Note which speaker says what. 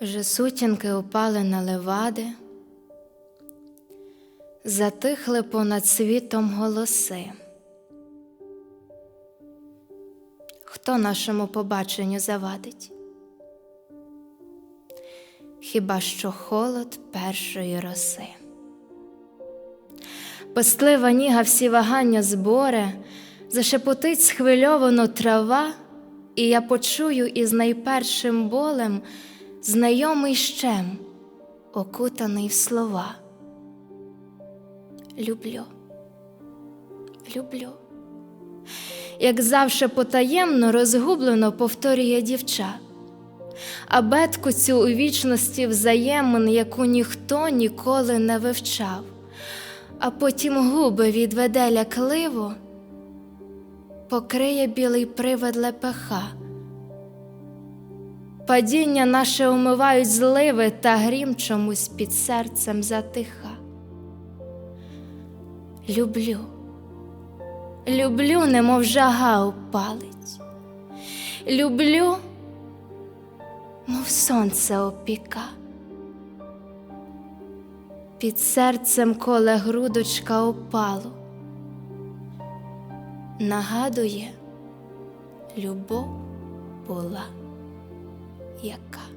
Speaker 1: Вже сутінки упали на левади, затихли понад світом голоси. Хто нашому побаченню завадить? Хіба що холод першої роси. Пестлива ніга всі вагання зборе, зашепотить схвильовано трава, і я почую із найпершим болем знайомий щем, окутаний в слова. Люблю, люблю. Як завше потаємно, розгублено повторює дівча, а бетку цю у вічності взаємин, яку ніхто ніколи не вивчав, а потім губи відведе лякливо, покриє білий привид лепеха. Падіння наше умивають зливи, та грім чомусь під серцем затиха. Люблю, люблю, немов жага опалить. Люблю, мов сонце опіка. Під серцем коле грудочка опалу. Нагадує, любов була яка.